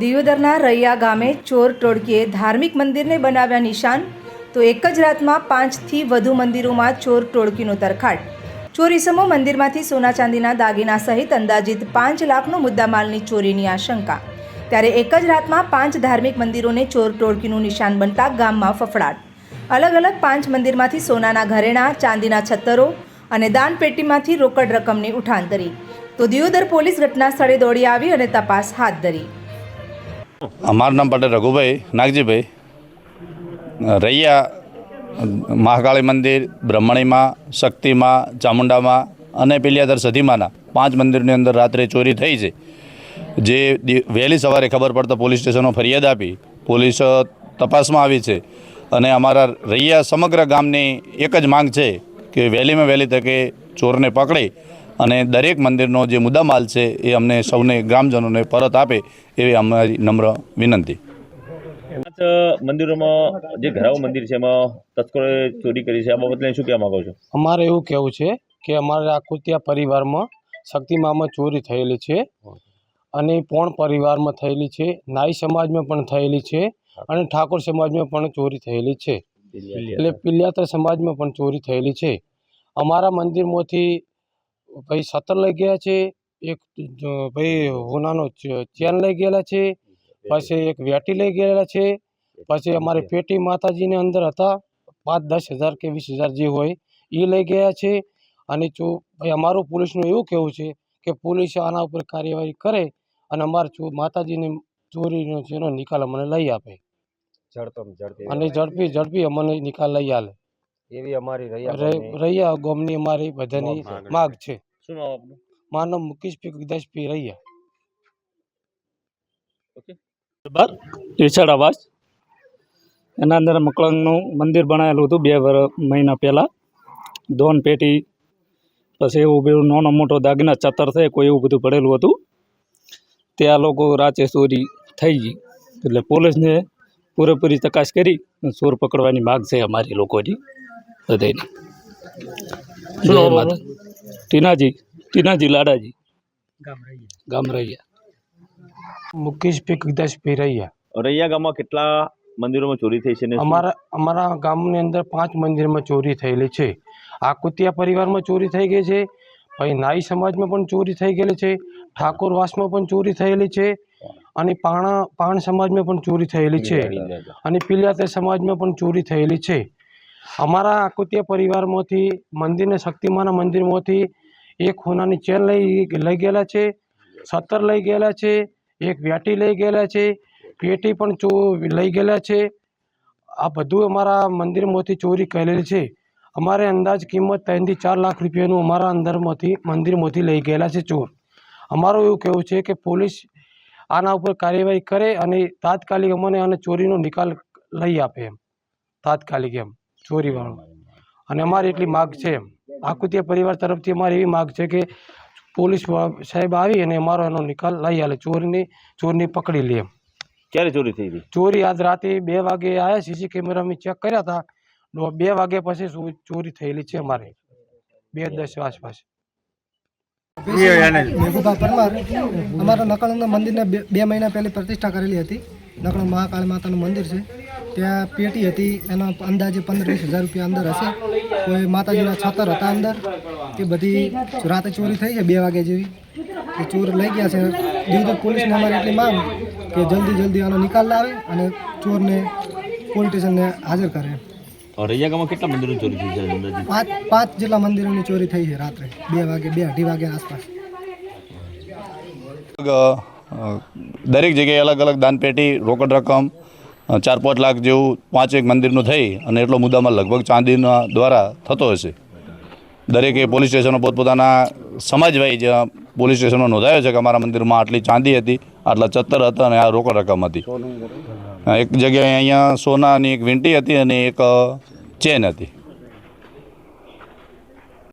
દિયોદરના રૈયા ગામે ચોર ટોળકીએ ધાર્મિક મંદિરને બનાવ્યા નિશાન, તો એક જ રાતમાં પાંચથી વધુ મંદિરોમાં ચોર ટોળકીનો તરખાટ. ચોરીસમો મંદિરમાંથી સોના ચાંદીના દાગીના સહિત અંદાજિત પાંચ લાખનો મુદ્દામાલની ચોરીની આશંકા. ત્યારે એક જ રાતમાં પાંચ ધાર્મિક મંદિરોને ચોર ટોળકીનું નિશાન બનતા ગામમાં ફફડાટ. અલગ અલગ પાંચ મંદિરમાંથી સોનાના ઘરેણાં, ચાંદીના છત્તરો અને દાનપેટીમાંથી રોકડ રકમની ઉઠાંતરી. તો દિયોદર પોલીસ ઘટના સ્થળે દોડી આવી અને તપાસ હાથ ધરી. અમારું નામ પટેલ રઘુભાઈ, નાગજીભાઈ. રૈયા, મહાકાળી મંદિર, બ્રહ્મણીમાં, શક્તિમાં, ચામુંડામાં અને પિલિયાદર સધીમાના પાંચ મંદિરની અંદર રાત્રે ચોરી થઈ છે. જે વહેલી સવારે ખબર પડતા પોલીસ સ્ટેશનો ફરિયાદ આપી, પોલીસ તપાસમાં આવી છે. અને અમારા રૈયા સમગ્ર ગામની એક જ માંગ છે કે વહેલીમાં વહેલી તકે ચોરને પકડી અને દરેક મંદિરનો જે મુદ્દામાલ છે એ અમને સૌને ગ્રામજનોને પરત આપે એવી અમારી નમ્ર વિનંતી. પાંચ મંદિરોમાં જે ઘરાવ મંદિર છે એમાં તસ્કરોએ ચોરી કરી છે આ બાબતને શું કહેવા માંગો છો? અમારે એવું કહેવું છે કે અમારે આકુતિયા પરિવારમાં શક્તિમામાં ચોરી થયેલી છે અને પોણ પરિવારમાં થયેલી છે નાઈ સમાજમાં પણ થયેલી છે અને ઠાકોર સમાજમાં પણ ચોરી થયેલી છે. એટલે પિલ્યાત્ર સમાજમાં પણ ચોરી થયેલી છે. અમારા મંદિરમાંથી ભાઈ સતર લઈ ગયા છે એક ભાઈ હોનાનો ચ- ચેન લઈ ગયેલા છે પછી એક વેટી લઈ ગયેલા છે પછી અમારે પેટી માતાજીની અંદર હતા પાંચ દસ હજાર કે વીસ હજાર જે હોય એ લઈ ગયા છે. અને જો ભાઈ અમારું પોલીસનું એવું કહેવું છે કે પોલીસ આના ઉપર કાર્યવાહી કરે અને અમારે ચો માતાજીની ચોરીનો જેનો નિકાલ અમને લઈ આપે. અને ઝડપી ઝડપી અમને નિકાલ લઈ આલે. એવી અમારી રહ્યા ગામની અમારી બધાની માગ છે. શું નામ આપનું? માનવ મુકેશ પી ગદાશ પી રૈયા. બાર આવાસ. એના અંદર મકળંગનું મંદિર બનાવેલું હતું બે વર મહિના પહેલાં. દોન પેટી પછી એવું બધું નાનો મોટો દાગીના ચતર થાય કોઈ એવું બધું પડેલું હતું. ત્યાં લોકો રાતે ચોરી થઈ ગઈ. એટલે પોલીસને પૂરેપૂરી ચકાસ કરી અને ચોર પકડવાની માગ છે અમારી લોકોની. બધાની ટીનાજી ટીનાજી લાડાજી. ગામ રહીયા મુકેશ પી ગદાશ પી રૈયા રૈયા ગામમાં કેટલા મંદિરોમાં ચોરી થઈ છે ને અમારા અમારા ગામની અંદર પાંચ મંદિરમાં ચોરી થયેલી છે. આકુતિયા પરિવારમાં ચોરી થઈ ગઈ છે. પછી નાઈ સમાજમાં પણ ચોરી થઈ ગયેલી છે. ઠાકોરવાસમાં પણ ચોરી થયેલી છે. અને પાણા પાણ સમાજમાં પણ ચોરી થયેલી છે. અને પિલિયાતે સમાજમાં પણ ચોરી થયેલી છે. અમારા આકુતિયા પરિવારમાંથી, મંદિરને શક્તિમાના મંદિરમાંથી એક હોનાની ચેન લઈ લઈ ગયેલા છે, સત્તર લઈ ગયેલા છે, એક વ્યાટી લઈ ગયેલા છે, પેટી પણ ચો, લઈ ગયેલા છે. આ બધું અમારા મંદિરમાંથી ચોરી કરેલી છે. અમારે અંદાજ કિંમત ત્રણથી ચાર લાખ રૂપિયાનું અમારા અંદરમાંથી, મંદિરમાંથી લઈ ગયેલા છે ચોર. અમારું એવું કહેવું છે કે પોલીસ આના ઉપર કાર્યવાહી કરે અને તાત્કાલિક અમને આને ચોરીનો નિકાલ લઈ આપે એમ. તાત્કાલિક એમ. ચોરીવાળો અને અમારી એટલી માગ છે આકુતિયા પરિવાર તરફથી અમારી એવી માગ છે કે પોલીસ સાહેબ આવી અને અમારો એનો નિકાલ લઈ આલે ચોરની ચોરની પકડી લે ક્યારે ચોરી થઈ હતી? ચોરી આજ રાતે બે વાગે આવ્યા સીસી કેમેરા અમે ચેક કર્યા હતા. બે વાગ્યા પછી ચોરી થયેલી છે અમારે. બે દસ આસપાસ. મેઘુભા પરમાર અમારા નકળંગના મંદિરને બે બે મહિના પહેલી પ્રતિષ્ઠા કરેલી હતી. નકળ મહાકાળી માતાનું મંદિર છે. ત્યાં પેટી હતી એના અંદાજે પંદર વીસ હજાર રૂપિયા અંદર હશે. કોઈ માતાજીના છતર હતા અંદર તે બધી રાતે ચોરી થઈ છે બે વાગે જેવી. એ ચોર લઈ ગયા છે. દીવદર પોલીસને અમારી એટલી માંગ કે જલ્દી જલ્દી આનો નિકાલ લાવે અને ચોરને પોલીસ સ્ટેશનને હાજર કરે. કેટલા મંદિરો ચોરી થઈ છે પાંચ પાંચ જેટલા મંદિરોની ચોરી થઈ છે રાત્રે. બે વાગે બે અઢી વાગે આસપાસ. દરેક જગ્યાએ અલગ અલગ દાનપેટી રોકડ રકમ ચાર પાંચ લાખ જેવું પાંચેક મંદિરનું થઈ અને એટલો મુદ્દામાં લગભગ ચાંદીના દ્વારા થતો હશે. દરેકે પોલીસ સ્ટેશનો પોતપોતાના સમાજવાઈ જ્યાં પોલીસ સ્ટેશનો નોંધાયો છે કે અમારા મંદિરમાં આટલી ચાંદી હતી આટલા ચત્તર હતા અને આ રોકડ રકમ હતી. એક જગ્યાએ અહીંયા સોનાની એક વીંટી હતી અને એક ચેન હતી.